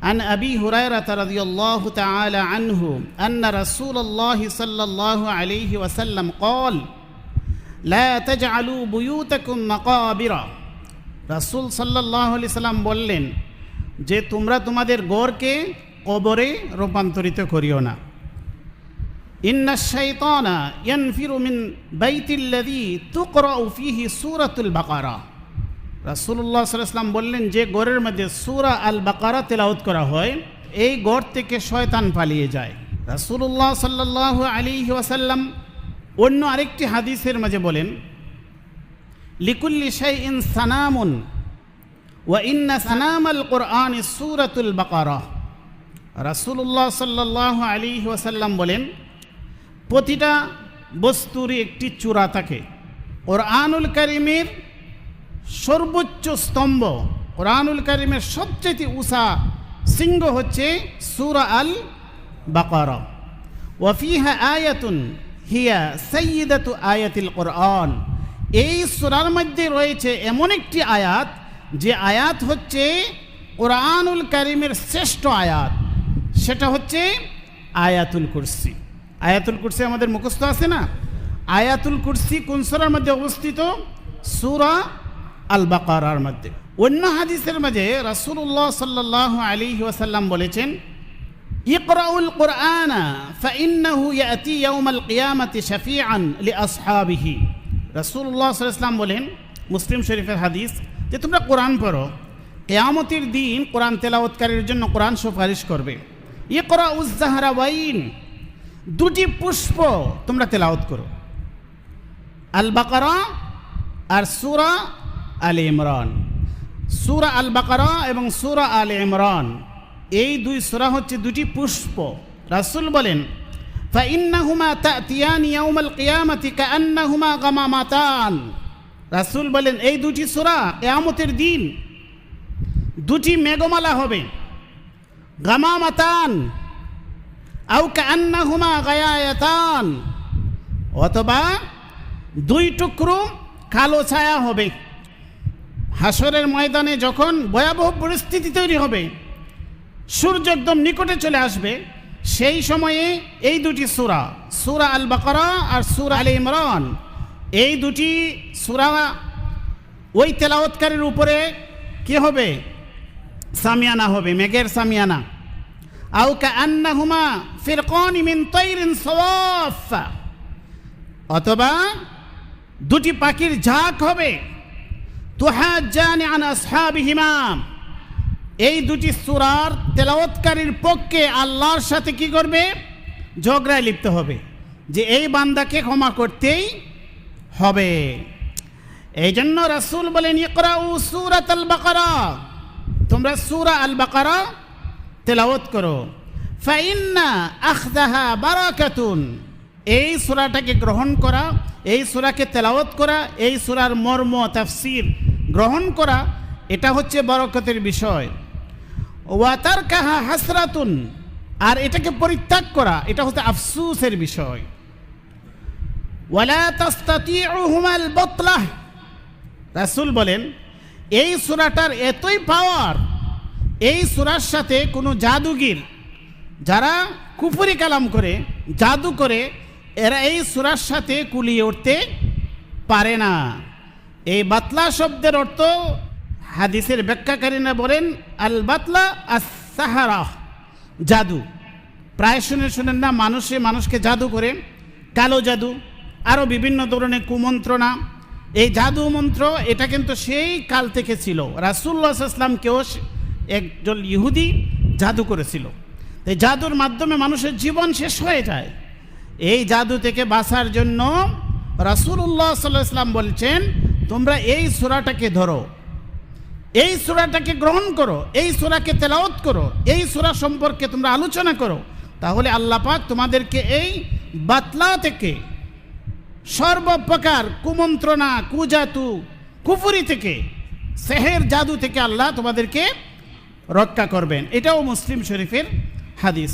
عن أبي هريرة رضي الله تعالى عنه أن رسول الله صلى الله عليه وسلم قال لا تجعلوا بيوتكم مقابر রাসূল সাল্লাল্লাহু আলাইহি সাল্লাম বললেন যে তোমরা তোমাদের গড়কে কবরে রূপান্তরিত করিও না ইন্না শাইতানা ইয়ানফিরু মিন বাইতিল্লাযী তুকরাউ ফীহি সূরাতুল বাকারা আলাইহি সাল্লাম বললেন, যে গড়ের মধ্যে সুরা আল বাকারা তেলাওয়াত করা হয়, এই গড় থেকে শয়তান পালিয়ে যায়। রাসুল্লাহ সাল্লাল্লাহু আলী ওয়াসাল্লাম অন্য আরেকটি হাদিসের মাঝে বলেন, লিকুল্লি শাইইন সানামুন, ওয়া ইন্না সানামাল কোরআন সূরাতুল বাকারা। রাসূলুল্লাহ সাল্লাল্লাহু আলাইহি ওয়াসাল্লাম বলেন, প্রতিটা বস্তুরই একটি চূড়া থাকে। ওর কোরআনুল কারিমের সর্বোচ্চ স্তম্ভ কোরআনুল কারিমের সবচেয়ে উষা সিংহ হচ্ছে সুরা আল বাকারা ওয়াফিহা আয়াতুন, হিয়া সৈয়দাতু আয়াতিল কোরআন। এই সুরার মধ্যে রয়েছে এমন একটি আয়াত, যে আয়াত হচ্ছে কোরআনুল করিমের শ্রেষ্ঠ আয়াত। সেটা হচ্ছে আয়াতুল কুরসি। আয়াতুল কুরসি আমাদের মুখস্থ আছে না? আয়াতুল কুরসি কোন সুরার মধ্যে অবস্থিত? সুরা আল বাকারার মধ্যে। অন্য হাদিসের মাঝে রাসূলুল্লাহ সাল্লাল্লাহু আলাইহি ওয়াসাল্লাম বলেছেন, ইকরাউল কোরআন ফাইন্নাহু ইয়াতি ইয়াউমাল কিয়ামাতি শাফিআন লিআসহাবিহি। রাসূলুল্লাহ সাল্লাল্লাহু আলাইহি ওয়াসাল্লাম বলেন, মুসলিম শরীফের হাদিস, যে তোমরা কোরআন পড়ো, কেয়ামতের দিন কোরআন তেলাওয়াতকারীর জন্য কোরআন সুপারিশ করবে। ইকরাউজ জাহরাওয়াইন দুটি পুষ্প তোমরা তেলাওয়াত করো। আল বাকারা আর সুরা আল ইমরান। সুরা আল বাকারা এবং সুরা আল ইমরান, এই দুই সুরা হচ্ছে দুটি পুষ্প। রাসূল বলেন ফাইন্নাহুমা তাতিয়ান ইয়াউমাল কিয়ামাতি কাআন্নাহুমা গামামাতান। রাসূল বলেন, এই দুটি সূরা কিয়ামতের দিন দুটি মেঘমালা হবে। গামামাতান, আও কাআন্নাহুমা গায়ায়াতান। অথবা দুই টুকরো কালো ছায়া হবে। হাসরের ময়দানে যখন ভয়াবহ পরিস্থিতি তৈরি হবে, সূর্য একদম নিকটে চলে আসবে, সেই সময়ে এই দুটি সূরা সূরা আল বাকরা আর সূরা আল ইমরান, এই দুটি সূরা ওই তেলাওয়াতকারীর উপরে কি হবে? সামিয়ানা হবে, মেঘের সামিয়ানা। আও কা আন্নাহুমা ফিরকান মিন তাইরিন সাওয়াফা। অথবা দুটি পাখির ঝাঁক হবে তুহাজ্জানি আন আসহাবিহিমা। এই দুটি সুরার তেলাওয়াতকারীর পক্ষে আল্লাহর সাথে কি করবে? ঝগড়ায় লিপ্ত হবে। যে এই বান্দাকে ক্ষমা করতেই হবে। এই জন্য রাসূল বলেন, ইকরাউ সূরাত আল বাকারা। তোমরা সুরা আল বাকারা তেলাওয়াত করো। ফাইন্না আখদাহা বারাকাতুন। এই সূরাটাকে গ্রহণ করা, এই সূরাকে তেলাওয়াত করা, এই সুরার মর্ম তাফসির গ্রহণ করা, এটা হচ্ছে বরকতের বিষয়। ওয়াতার কাহা হাসরাতুন, আর এটাকে পরিত্যাগ করা, এটা হচ্ছে আফসুসের বিষয়। ওয়ালা তাস্তাতিউহুমাল বতলাহ রাসূল বলেন, এই সূরাটার এতই পাওয়ার এই সূরার সাথে কোনো জাদুগির, যারা কুফরি কালাম করে, জাদু করে, এরা এই সূরার সাথে কুলিয়ে উঠতে পারে না। এই বাতলা শব্দের অর্থ হাদিসের ব্যাখ্যাকারীরা বলেন, আল বাতলা আর সাহারা জাদু। প্রায় শুনে শুনেন না, মানুষে মানুষকে জাদু করে। কালো জাদু আরও বিভিন্ন ধরনের কুমন্ত্রণা। এই জাদু মন্ত্র, এটা কিন্তু সেই কাল থেকে ছিল। রাসুল্লাহ ইসলামকেও একজন ইহুদি জাদু করেছিল। এই জাদুর মাধ্যমে মানুষের জীবন শেষ হয়ে যায়। এই জাদু থেকে বাঁচার জন্য রাসুল্লাহ সাল্লাহ ইসলাম বলছেন তোমরা এই সুরাটাকে ধরো। এই সুরাটাকে গ্রহণ করো, এই সুরাকে তেলাওত করো, এই সুরা সম্পর্কে তোমরা আলোচনা করো, তাহলে আল্লাহ পাক তোমাদেরকে এই বাতলা থেকে সর্বপ্রকার কুমন্ত্রণা, কুজাতু, কুফুরি থেকে, সেহের জাদু থেকে আল্লাহ তোমাদেরকে রক্ষা করবেন। এটাও মুসলিম শরীফের হাদিস।